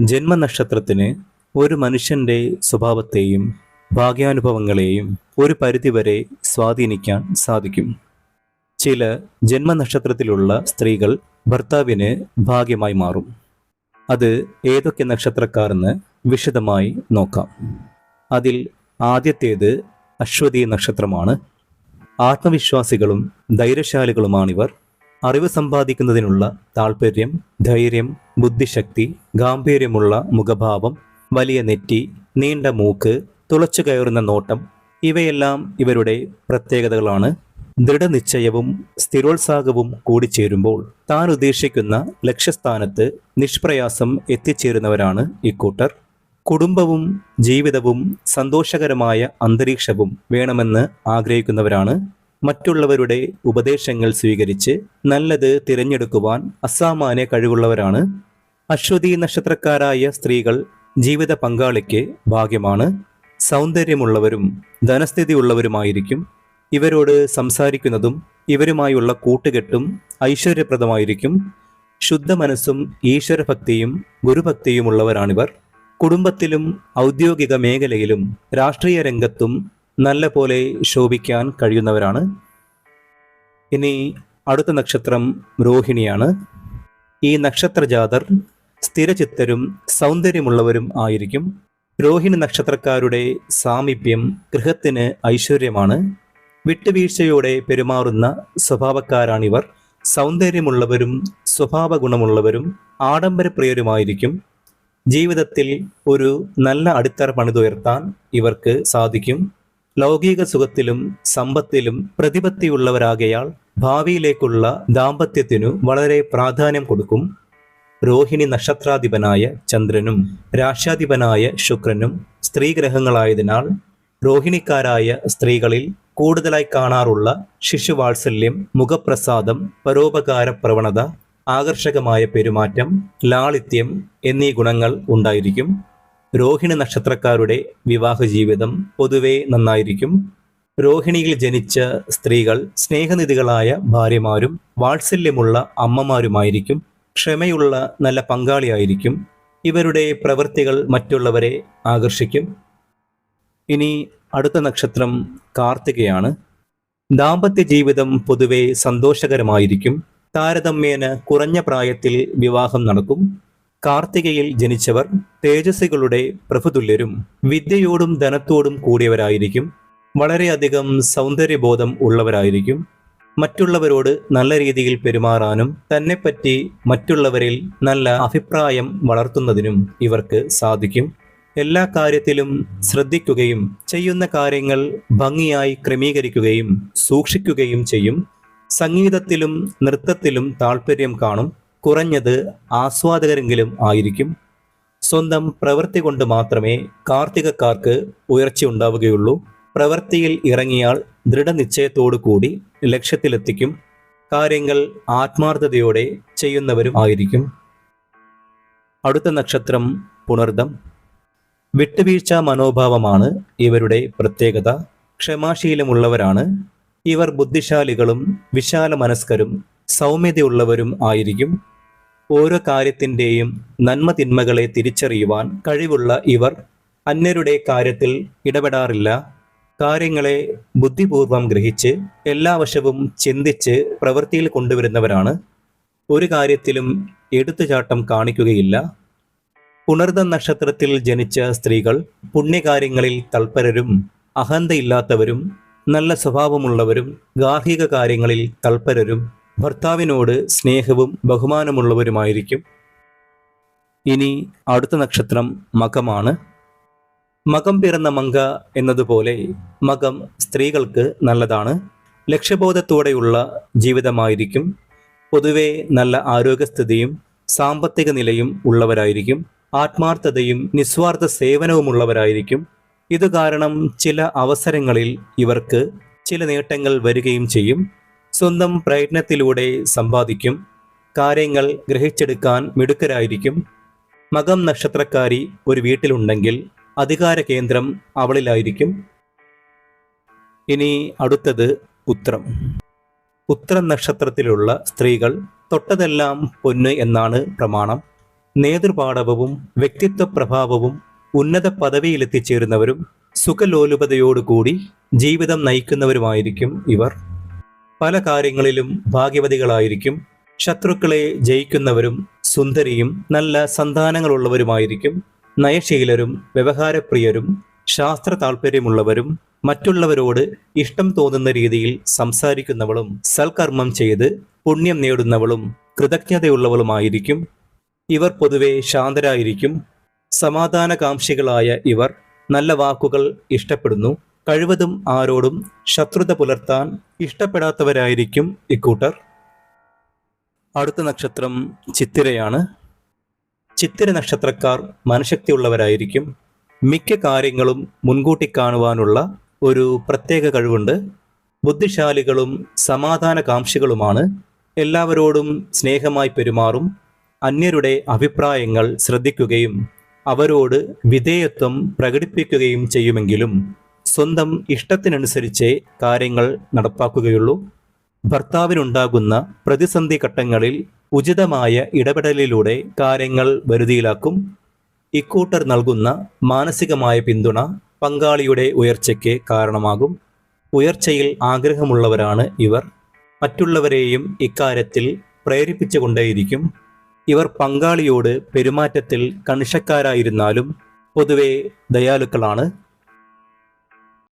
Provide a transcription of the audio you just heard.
ജന്മനക്ഷത്രത്തിന് ഒരു മനുഷ്യന്റെ സ്വഭാവത്തെയും ഭാഗ്യാനുഭവങ്ങളെയും ഒരു പരിധിവരെ സ്വാധീനിക്കാൻ സാധിക്കും. ചില ജന്മനക്ഷത്രത്തിലുള്ള സ്ത്രീകൾ ഭർത്താവിന് ഭാഗ്യമായി മാറും. അത് ഏതൊക്കെ നക്ഷത്രക്കാരെന്ന് വിശദമായി നോക്കാം. അതിൽ ആദ്യത്തേത് അശ്വതി നക്ഷത്രമാണ്. ആത്മവിശ്വാസികളും ധൈര്യശാലികളുമാണിവർ. അറിവ് സമ്പാദിക്കുന്നതിനുള്ള താൽപ്പര്യം ധൈര്യം ബുദ്ധിശക്തി ഗാംഭീര്യമുള്ള മുഖഭാവം വലിയ നെറ്റി നീണ്ട മൂക്ക് തുളച്ചു കയറുന്ന നോട്ടം ഇവയെല്ലാം ഇവരുടെ പ്രത്യേകതകളാണ്. ദൃഢനിശ്ചയവും സ്ഥിരോത്സാഹവും കൂടിച്ചേരുമ്പോൾ താൻ ഉദ്ദേശിക്കുന്ന ലക്ഷ്യസ്ഥാനത്ത് നിഷ്പ്രയാസം എത്തിച്ചേരുന്നവരാണ് ഇക്കൂട്ടർ കുടുംബവും ജീവിതവും സന്തോഷകരമായ അന്തരീക്ഷവും വേണമെന്ന് ആഗ്രഹിക്കുന്നവരാണ്. മറ്റുള്ളവരുടെ ഉപദേശങ്ങൾ സ്വീകരിച്ച് നല്ലത് തിരഞ്ഞെടുക്കുവാൻ അസാമാന്യ കഴിവുള്ളവരാണ്. അശ്വതി നക്ഷത്രക്കാരായ സ്ത്രീകൾ ജീവിത പങ്കാളിക്ക് ഭാഗ്യമാണ്. സൗന്ദര്യമുള്ളവരും ധനസ്ഥിതിയുള്ളവരുമായിരിക്കും. ഇവരോട് സംസാരിക്കുന്നതും ഇവരുമായുള്ള കൂട്ടുകെട്ടും ഐശ്വര്യപ്രദമായിരിക്കും. ശുദ്ധ മനസ്സും ഈശ്വരഭക്തിയും ഗുരുഭക്തിയുമുള്ളവരാണിവർ. കുടുംബത്തിലും ഔദ്യോഗിക മേഖലയിലും രാഷ്ട്രീയ രംഗത്തും നല്ല പോലെ ശോഭിക്കാൻ കഴിയുന്നവരാണ്. ഇനി അടുത്ത നക്ഷത്രം രോഹിണിയാണ്. ഈ നക്ഷത്രജാതർ സ്ഥിരചിത്തരും സൗന്ദര്യമുള്ളവരും ആയിരിക്കും. രോഹിണി നക്ഷത്രക്കാരുടെ സാമീപ്യം ഗൃഹത്തിന് ഐശ്വര്യമാണ്. വിട്ടുവീഴ്ചയോടെ പെരുമാറുന്ന സ്വഭാവക്കാരാണിവർ. സൗന്ദര്യമുള്ളവരും സ്വഭാവ ഗുണമുള്ളവരും ആഡംബരപ്രിയരുമായിരിക്കും. ജീവിതത്തിൽ ഒരു നല്ല അടിത്തറ പണിതുയർത്താൻ ഇവർക്ക് സാധിക്കും. ലൗകിക സുഖത്തിലും സമ്പത്തിലും പ്രതിപത്തിയുള്ളവരാകയാൽ ഭാവിയിലേക്കുള്ള ദാമ്പത്യത്തിനു വളരെ പ്രാധാന്യം കൊടുക്കും. രോഹിണി നക്ഷത്രാധിപനായ ചന്ദ്രനും രാശാധിപനായ ശുക്രനും സ്ത്രീഗ്രഹങ്ങളായതിനാൽ രോഹിണിക്കാരായ സ്ത്രീകളിൽ കൂടുതലായി കാണാറുള്ള ശിശുവാത്സല്യം മുഖപ്രസാദം പരോപകാര പ്രവണത ആകർഷകമായ പെരുമാറ്റം ലാളിത്യം എന്നീ ഗുണങ്ങൾ ഉണ്ടായിരിക്കും. രോഹിണി നക്ഷത്രക്കാരുടെ വിവാഹ ജീവിതം പൊതുവെ നന്നായിരിക്കും. രോഹിണിയിൽ ജനിച്ച സ്ത്രീകൾ സ്നേഹനിധികളായ ഭാര്യമാരും വാത്സല്യമുള്ള അമ്മമാരുമായിരിക്കും. ക്ഷമയുള്ള നല്ല പങ്കാളിയായിരിക്കും. ഇവരുടെ പ്രവൃത്തികൾ മറ്റുള്ളവരെ ആകർഷിക്കും. ഇനി അടുത്ത നക്ഷത്രം കാർത്തികയാണ്. ദാമ്പത്യ ജീവിതം പൊതുവെ സന്തോഷകരമായിരിക്കും. താരതമ്യേന കുറഞ്ഞ പ്രായത്തിൽ വിവാഹം നടക്കും. കാർത്തികയിൽ ജനിച്ചവർ തേജസ്സുകളുടെ പ്രഭുതുല്യരും വിദ്യയോടും ധനത്തോടും കൂടിയവരായിരിക്കും. വളരെയധികം സൗന്ദര്യബോധം ഉള്ളവരായിരിക്കും. മറ്റുള്ളവരോട് നല്ല രീതിയിൽ പെരുമാറാനും തന്നെപ്പറ്റി മറ്റുള്ളവരിൽ നല്ല അഭിപ്രായം വളർത്തുന്നതിനും ഇവർക്ക് സാധിക്കും. എല്ലാ കാര്യത്തിലും ശ്രദ്ധിക്കുകയും ചെയ്യുന്ന കാര്യങ്ങൾ ഭംഗിയായി ക്രമീകരിക്കുകയും സൂക്ഷിക്കുകയും ചെയ്യും. സംഗീതത്തിലും നൃത്തത്തിലും താല്പര്യം കാണും. കുറഞ്ഞത് ആസ്വാദകരെങ്കിലും ആയിരിക്കും. സ്വന്തം പ്രവൃത്തി കൊണ്ട് മാത്രമേ കാർത്തികക്കാർക്ക് ഉയർച്ചയുണ്ടാവുകയുള്ളൂ പ്രവൃത്തിയിൽ ഇറങ്ങിയാൽ ദൃഢനിശ്ചയത്തോടു കൂടി ലക്ഷ്യത്തിലെത്തിക്കും. കാര്യങ്ങൾ ആത്മാർത്ഥതയോടെ ചെയ്യുന്നവരും ആയിരിക്കും. അടുത്ത നക്ഷത്രം പുണർദം. വിട്ടുവീഴ്ച മനോഭാവമാണ് ഇവരുടെ പ്രത്യേകത. ക്ഷമാശീലമുള്ളവരാണ്. ഇവർ ബുദ്ധിശാലികളും വിശാല മനസ്കരും സൗമ്യതയുള്ളവരും ആയിരിക്കും. ഓരോ കാര്യത്തിന്റെയും നന്മ തിന്മകളെ തിരിച്ചറിയുവാൻ കഴിവുള്ള ഇവർ അന്യരുടെ കാര്യത്തിൽ ഇടപെടാറില്ല. കാര്യങ്ങളെ ബുദ്ധിപൂർവം ഗ്രഹിച്ച് എല്ലാ വശവും ചിന്തിച്ച് പ്രവൃത്തിയിൽ കൊണ്ടുവരുന്നവരാണ്. ഒരു കാര്യത്തിലും എടുത്തുചാട്ടം കാണിക്കുകയില്ല. പുണർദ നക്ഷത്രത്തിൽ ജനിച്ച സ്ത്രീകൾ പുണ്യകാര്യങ്ങളിൽ തൽപരരും അഹന്തയില്ലാത്തവരും നല്ല സ്വഭാവമുള്ളവരും ഗാർഹിക കാര്യങ്ങളിൽ തൽപരരും ഭർത്താവിനോട് സ്നേഹവും ബഹുമാനമുള്ളവരുമായിരിക്കും. ഇനി അടുത്ത നക്ഷത്രം മകമാണ്. മകം പിറന്ന മങ്ക എന്നതുപോലെ മകം സ്ത്രീകൾക്ക് നല്ലതാണ്. ലക്ഷ്യബോധത്തോടെയുള്ള ജീവിതമായിരിക്കും. പൊതുവെ നല്ല ആരോഗ്യസ്ഥിതിയും സാമ്പത്തിക നിലയും ഉള്ളവരായിരിക്കും. ആത്മാർത്ഥതയും നിസ്വാർത്ഥ സേവനവുമുള്ളവരായിരിക്കും ഇത് കാരണം ചില അവസരങ്ങളിൽ ഇവർക്ക് ചില നേട്ടങ്ങൾ വരികയും ചെയ്യും. സ്വന്തം പ്രയത്നത്തിലൂടെ സമ്പാദിക്കും. കാര്യങ്ങൾ ഗ്രഹിച്ചെടുക്കാൻ മിടുക്കരായിരിക്കും. മകം നക്ഷത്രക്കാരി ഒരു വീട്ടിലുണ്ടെങ്കിൽ അധികാര കേന്ദ്രം അവളിലായിരിക്കും. ഇനി അടുത്തത് ഉത്രം. ഉത്രം നക്ഷത്രത്തിലുള്ള സ്ത്രീകൾ തൊട്ടതെല്ലാം പൊന്ന് എന്നാണ് പ്രമാണം. നേതൃപാടവവും വ്യക്തിത്വ പ്രഭാവവും ഉന്നത പദവിയിലെത്തിച്ചേരുന്നവരും സുഖലോലുപതയോടുകൂടി ജീവിതം നയിക്കുന്നവരുമായിരിക്കും ഇവർ. പല കാര്യങ്ങളിലും ഭാഗ്യവതികളായിരിക്കും. ശത്രുക്കളെ ജയിക്കുന്നവരും സുന്ദരിയും നല്ല സന്താനങ്ങളുള്ളവരുമായിരിക്കും. നയശീലരും വ്യവഹാരപ്രിയരും ശാസ്ത്ര താല്പര്യമുള്ളവരും മറ്റുള്ളവരോട് ഇഷ്ടം തോന്നുന്ന രീതിയിൽ സംസാരിക്കുന്നവളും സൽക്കർമ്മം ചെയ്ത് പുണ്യം നേടുന്നവളും കൃതജ്ഞതയുള്ളവളുമായിരിക്കും. ഇവർ പൊതുവെ ശാന്തരായിരിക്കും. സമാധാനകാംക്ഷികളായ ഇവർ നല്ല വാക്കുകൾ ഇഷ്ടപ്പെടുന്നു. കഴിവതും ആരോടും ശത്രുത പുലർത്താൻ ഇഷ്ടപ്പെടാത്തവരായിരിക്കും ഇക്കൂട്ടർ. അടുത്ത നക്ഷത്രം ചിത്തിരയാണ്. ചിത്തിര നക്ഷത്രക്കാർ മനഃശക്തിയുള്ളവരായിരിക്കും. മിക്ക കാര്യങ്ങളും മുൻകൂട്ടി കാണുവാനുള്ള ഒരു പ്രത്യേക കഴിവുണ്ട്. ബുദ്ധിശാലികളും സമാധാന കാംക്ഷികളുമാണ് എല്ലാവരോടും സ്നേഹമായി പെരുമാറും. അന്യരുടെ അഭിപ്രായങ്ങൾ ശ്രദ്ധിക്കുകയും അവരോട് വിധേയത്വം പ്രകടിപ്പിക്കുകയും ചെയ്യുമെങ്കിലും സ്വന്തം ഇഷ്ടത്തിനനുസരിച്ചേ കാര്യങ്ങൾ നടപ്പാക്കുകയുള്ളൂ. ഭർത്താവിനുണ്ടാകുന്ന പ്രതിസന്ധി ഘട്ടങ്ങളിൽ ഉചിതമായ ഇടപെടലിലൂടെ കാര്യങ്ങൾ വരുതിയിലാക്കും. ഇക്കൂട്ടർ നൽകുന്ന മാനസികമായ പിന്തുണ പങ്കാളിയുടെ ഉയർച്ചയ്ക്ക് കാരണമാകും. ഉയർച്ചയിൽ ആഗ്രഹമുള്ളവരാണ് ഇവർ. മറ്റുള്ളവരെയും ഇക്കാര്യത്തിൽ പ്രേരിപ്പിച്ചുകൊണ്ടേയിരിക്കും. ഇവർ പങ്കാളിയോട് പെരുമാറ്റത്തിൽ കണിഷക്കാരായിരുന്നാലും പൊതുവെ ദയാലുക്കളാണ്.